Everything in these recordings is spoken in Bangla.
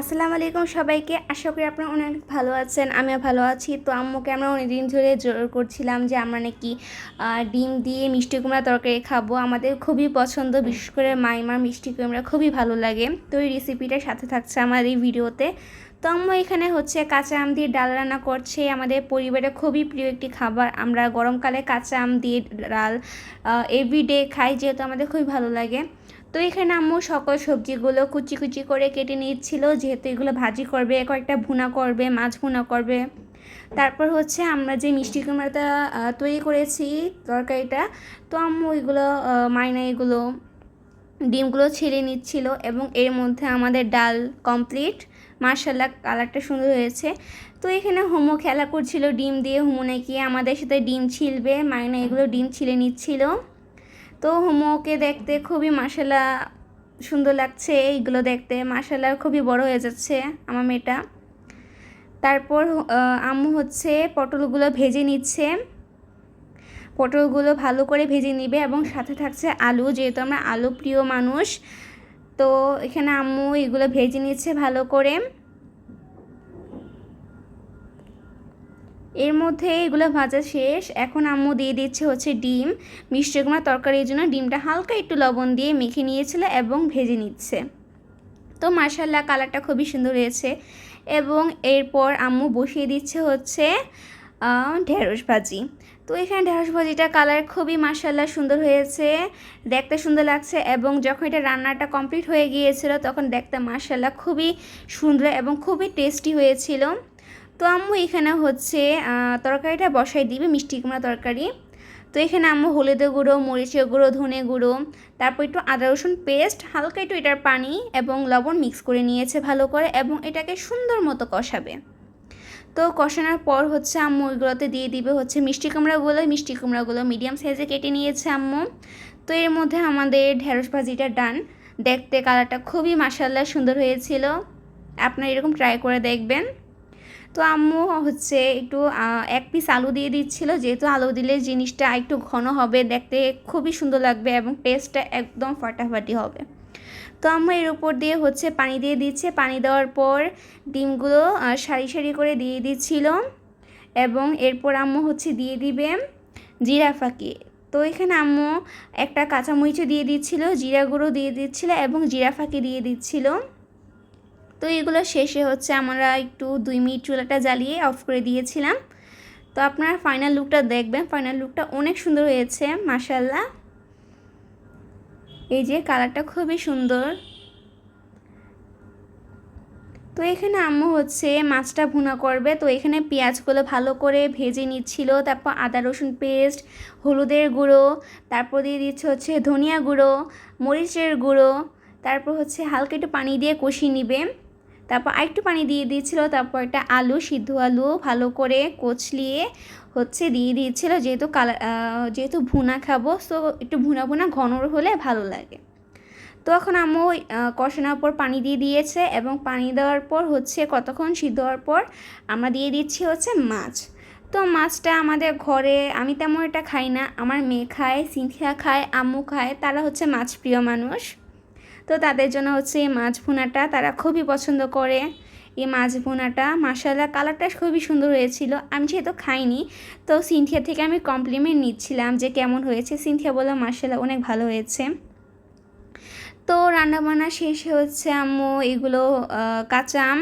আসসালামু আলাইকুম সবাইকে। আশা করি আপনারা অনেক ভালো আছেন, আমিও ভালো আছি। তো আম্মুকে আমরা অনেকদিন ধরে জোর করছিলাম যে আমরা নাকি ডিম দিয়ে মিষ্টি কুমড়া তরকারি খাব। আমাদের খুবই পছন্দ, বিশেষ করে মাইমার মিষ্টি কুমড়া খুবই ভালো লাগে। তো এই রেসিপিটার সাথে থাকছে আমার এই ভিডিওতে। তো আম্মু, এখানে হচ্ছে কাঁচা আম দিয়ে ডাল রান্না করছে। আমাদের পরিবারে খুবই প্রিয় একটি খাবার। আমরা গরমকালে কাঁচা আম দিয়ে ডাল এভরিডে খাই, যেহেতু আমাদের খুবই ভালো লাগে। তো এখানে আম্মু সকল সবজিগুলো কুচি কুচি করে কেটে নিচ্ছিল, যেহেতু এগুলো ভাজি করবে, কয়েকটা ভুনা করবে, মাছ ভুনা করবে। তারপর হচ্ছে আমরা যে মিষ্টি কুমড়াটা তৈরি করেছি, তরকারিটা, তো আম্মু এগুলো মাইনা এগুলো ডিমগুলো ছেড়ে নিচ্ছিল এবং এর মধ্যে আমাদের ডাল কমপ্লিট। মার্শাল্লাহ কালারটা সুন্দর হয়েছে। তো এখানে হোমো খেলা করছিল, ডিম দিয়ে হোমো নাকি আমাদের সাথে ডিম ছিলবে মায়না এগুলো ডিম ছিলে নিচ্ছিল। তো হোমোকে দেখতে খুবই মাসাল্লাহ সুন্দর লাগছে। এইগুলো দেখতে মাসাল্লাহ খুবই বড় হয়ে যাচ্ছে আমার মেয়েটা। তারপর আম্মু হচ্ছে পটলগুলো ভেজে নিচ্ছে। পটলগুলো ভালো করে ভেজে নিবে এবং সাথে থাকছে আলু, যেহেতু আমরা আলু প্রিয় মানুষ। তো এখানে আম্মু এগুলো ভেজে নিচ্ছে ভালো করে। এর মধ্যে এগুলো ভাজা শেষ। এখন আম্মু দিয়ে দিচ্ছে হচ্ছে ডিম। মিষ্টি কুমড়া তরকারির জন্য ডিমটা হালকা একটু লবণ দিয়ে মেখে নিয়েছিল এবং ভেজে নিচ্ছে। তো মার্শাল্লাহ কালারটা খুবই সুন্দর হয়েছে। এবং এরপর আম্মু বসিয়ে দিচ্ছে হচ্ছে ঢেঁড়স ভাজি। তো এখানে ঢেঁড়স ভাজিটা কালার খুবই মার্শাল্লাহ সুন্দর হয়েছে। দেখতে সুন্দর লাগছে এবং যখন এটা রান্নাটা কমপ্লিট হয়ে গিয়েছিল তখন দেখতে মার্শাল্লাহ খুবই সুন্দর এবং খুবই টেস্টি হয়েছিল। তো আম্মু, এখানে হচ্ছে তরকারিটা বসাই দিবে, মিষ্টি কুমড়া তরকারি। তো এখানে আম্মু হলুদের গুঁড়ো, মরিচের গুঁড়ো, ধনে গুঁড়ো, তারপর একটু আদা, রসুন পেস্ট, হালকা একটু এটার পানি এবং লবণ মিক্স করে নিয়েছে ভালো করে এবং এটাকে সুন্দর মতো কষাবে। তো কষানোর পর হচ্ছে আম্মু ওইগুলোতে দিয়ে দিবে হচ্ছে মিষ্টি কুমড়াগুলো। মিষ্টি কুমড়াগুলো মিডিয়াম সাইজে কেটে নিয়েছে আম্মু। তো এর মধ্যে আমাদের ঢেঁড়স ভাজিটা ডান। দেখতে কালারটা খুবই মাসাল্লাহ সুন্দর হয়েছিল। আপনারা এরকম ট্রাই করে দেখবেন। তো আম্মু হচ্ছে একটু এক পিস আলু দিয়ে দিচ্ছিল। যেহেতু আলু দিলে জিনিসটা একটু ঘন হবে, দেখতে খুবই সুন্দর লাগবে এবং টেস্টটা একদম ফাটাফাটি হবে। তো আম্মু এর উপর দিয়ে হচ্ছে পানি দিয়ে দিচ্ছে। পানি দেওয়ার পর ডিমগুলো সারি সারি করে দিয়ে দিচ্ছিল এবং এরপর আম্মু হচ্ছে দিয়ে দিবে জিরা ফাঁকি। তো এখানে আম্মু একটা কাঁচামরিচও দিয়ে দিচ্ছিল জিরা গুঁড়ো দিয়ে দিচ্ছিল এবং জিরা ফাঁকি দিয়ে দিচ্ছিল। তো এগুলো শেষে হচ্ছে আমরা একটু দুই মিনিট চুলাটা জ্বালিয়ে অফ করে দিয়েছিলাম। তো আপনারা ফাইনাল লুকটা দেখবেন। ফাইনাল লুকটা অনেক সুন্দর হয়েছে মাসাল্লাহ এই যে কালারটা খুবই সুন্দর। তো এখানে আম্মু হচ্ছে মাছটা ভুনা করবে। তো এখানে পেঁয়াজগুলো ভালো করে ভেজে নিচ্ছিল, তারপর আদা, রসুন পেস্ট হলুদের গুঁড়ো, তারপর দিয়ে দিচ্ছে হচ্ছে ধনিয়া গুঁড়ো, মরিচের গুঁড়ো, তারপর হচ্ছে হালকা একটু পানি দিয়ে কষিয়ে নিবে। তারপর আরেকটু পানি দিয়ে দিয়েছিল, তারপর একটা আলু, সিদ্ধ আলু ভালো করে কচলিয়ে হচ্ছে দিয়ে দিয়েছিল, যেহেতু কালার যেহেতু ভুনা খাব সো একটু ভুনা ভুনা ঘন হলে ভালো লাগে। তো এখন আম্মু কষানোর পর পানি দিয়ে দিয়েছে এবং পানি দেওয়ার পর হচ্ছে কতক্ষণ সিদ্ধ হওয়ার পর আমরা দিয়ে দিচ্ছি হচ্ছে মাছ। তো মাছটা আমাদের ঘরে, আমি তেমন এটা খাই না, আমার মেয়ে খায়, সিনথিয়া খায়, আম্মু খায়, তারা হচ্ছে মাছ প্রিয় মানুষ। তো তাদের জন্য হচ্ছে এই মাছ ভুনাটা তারা খুবই পছন্দ করে। এই মাছ ভুনাটা মাসালা কালারটা খুবই সুন্দর হয়েছিল। আমি যেহেতু খাইনি, তো সিনথিয়া থেকে আমি কমপ্লিমেন্ট নিচ্ছিলাম যে কেমন হয়েছে। সিনথিয়া বলল মাসালা অনেক ভালো হয়েছে। তো রান্নাবান্না শেষে হচ্ছে আম্মু এগুলো কাঁচা আম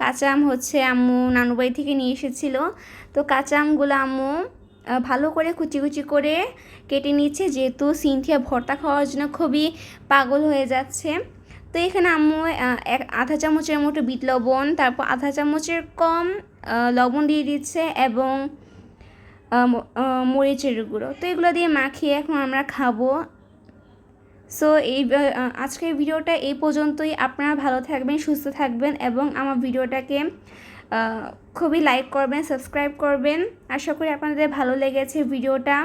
কাঁচা আম হচ্ছে আম্মু নানুবাড়ি থেকে নিয়ে এসেছিল। তো কাঁচা আমগুলো আম্মু ভালো করে কুচি কুচি করে কেটে নিচ্ছে, যেহেতু সিনথিয়া ভর্তা খাওয়ার জন্য খুবই পাগল হয়ে যাচ্ছে। তো এখানে আম্মু এক আধা চামচের মতো বিট লবণ, তারপর আধা চামচের কম লবণ দিয়ে দিচ্ছে এবং মরিচের গুঁড়ো। তো এগুলো দিয়ে মাখিয়ে এখন আমরা খাব। সো এই আজকের ভিডিওটা এই পর্যন্তই। আপনারা ভালো থাকবেন, সুস্থ থাকবেন এবং আমার ভিডিওটাকে খুবই লাইক করবেন সাবস্ক্রাইব করবেন। আশা করি আপনাদের ভালো লেগেছে ভিডিওটা।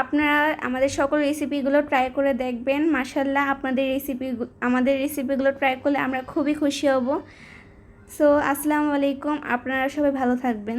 আপনারা আমাদের সকল রেসিপিগুলো ট্রাই করে দেখবেন। মাসাল্লাহ আপনাদের রেসিপি আমাদের রেসিপিগুলো ট্রাই করলে আমরা খুবই খুশি হব। সো আসসালামু আলাইকুম। আপনারা সবাই ভালো থাকবেন।